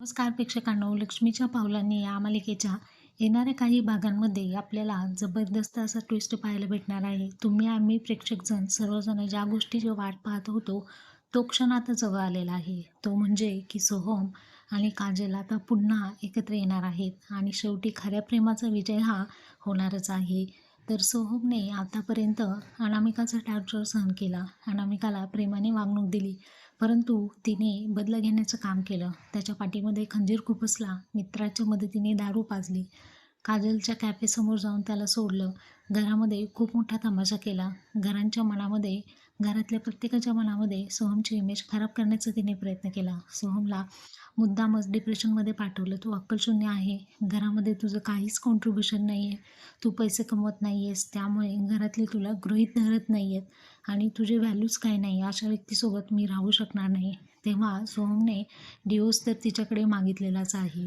नमस्कार प्रेक्षकांनो लक्ष्मीच्या पावलांनी या मालिकेच्या येणाऱ्या काही भागांमध्ये आपल्याला जबरदस्त असा ट्विस्ट पाहायला भेटणार आहे. तुम्ही आम्ही प्रेक्षकजण सर्वजण ज्या गोष्टीची वाट पाहत होतो तो क्षण आता जवळ आलेला आहे. तो म्हणजे की सोहम आणि काजल आता पुन्हा एकत्र येणार आहेत. आणि शेवटी खऱ्या प्रेमाचा विजय हा होणारच आहे. तर सोहमने आतापर्यंत अनामिकाचा टॅक्टर सहन केला. अनामिकाला प्रेमाने वागणूक दिली परंतु तिने बदला घेण्याचं काम केलं. त्याच्या पाठीमध्ये खंजीर खुपसला मित्राच्या मदतीने दारू पाजली. काजलच्या कॅफेसमोर जाऊन त्याला सोडलं. घरामध्ये खूप मोठा तमाशा केला. घरांच्या मनामध्ये घरातल्या प्रत्येकाच्या मनामध्ये सोहमची इमेज खराब करण्याचा तिने प्रयत्न केला. सोहमला मुद्दामच डिप्रेशनमध्ये पाठवलं. तू अक्कलशून्य आहे. घरामध्ये तुझं काहीच कॉन्ट्रीब्युशन नाही आहे तू पैसे कमवत नाही आहेस त्यामुळे घरातले तुला गृहीत धरत नाही आहेत आणि तुझे व्हॅल्यूज काय नाही? अशा व्यक्तीसोबत मी राहू शकणार नाही. तेव्हा सोहमने डिओस तर तिच्याकडे मागितलेलाच आहे.